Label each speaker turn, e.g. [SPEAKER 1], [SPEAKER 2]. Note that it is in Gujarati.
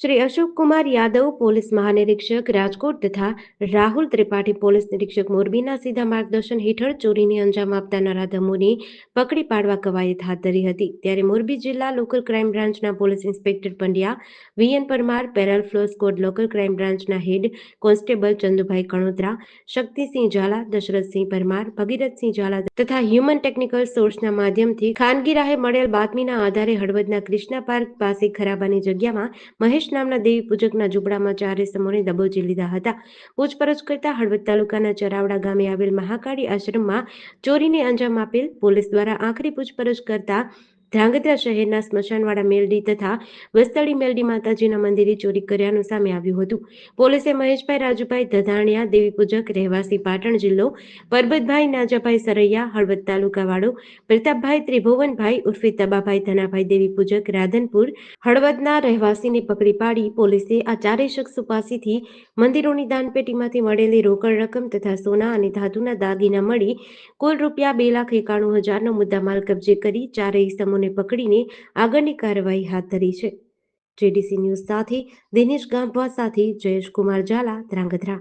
[SPEAKER 1] શ્રી અશોક કુમાર યાદવ પોલીસ મહાનિરીક્ષક રાજકોટ તથા રાહુલ ત્રિપાઠી પોલીસ નિરીક્ષક મોરબીના સીધા માર્ગદર્શન હેઠળ ચોરીને અંજામ આપતા નરાધમોને પકડી પાડવા કવાયત હાથ ધરી હતી. ત્યારે મોરબી જિલ્લા લોકલ ક્રાઇમ બ્રાન્ચના police inspector Pandya VN Parmar, parole furlough squad local crime બ્રાન્ચના હેડ કોન્સ્ટેબલ ચંદુભાઈ કણોત્રા, શક્તિસિંહ ઝાલા, દશરથસિંહ પરમાર, ભગીરથસિંહ ઝાલા તથા હ્યુમન ટેકનિકલ સોર્સના માધ્યમથી ખાનગી રાહે મળેલ બાતમીના આધારે હળવદના ક્રિષ્ના પાર્ક પાસે ખરાબાની જગ્યામાં મહેશ નામના દેવી પૂજકના ઝૂંપડામાં ચારે સમોને દબોચી લીધા હતા. પૂછપરછ કરતા હળવદ તાલુકાના ચરાવડા ગામે આવેલ મહાકાળી આશ્રમમાં ચોરીને અંજામ આપેલ પોલીસ દ્વારા આખરી પૂછપરછ કરતા ધ્રાંગધ્રા શહેરના સ્મશાનવાડા મેલડી તથા વસ્તળી મેલડી માતાજીના મંદિરે ચોરી કર્યાનું સામે આવ્યું હતું. પોલીસે મહેશભાઈ રાજુભાઈ ધધાણિયા દેવીપૂજક રહેવાસી પાટણ જિલ્લો, પરબતભાઈ નાજાભાઈ સરૈયા, હળવદ તાલુકાવાળો, પ્રતાપભાઈ ત્રિભુવનભાઈ ઉર્ફે તબાભાઈ ધનાભાઈ દેવીપૂજક રાધનપુર, હળવદના રહેવાસીને પકડી પાડી પોલીસે આ ચારેય શખ્સો પાસેથી મંદિરોની દાનપેટીમાંથી મળેલી રોકડ રકમ તથા સોના અને ધાતુના દાગીના મળી કુલ રૂપિયા બે લાખ એકાણું હજારનો મુદ્દામાલ કબજે કરી ચારેય સમૂહને પકડીને આગળની કાર્યવાહી હાથ ધરી છે. જેડીસી ન્યૂઝ સાથે દિનેશ ગાંભવા સાથે જયેશ કુમાર ઝાલા ધ્રાંગધ્રા.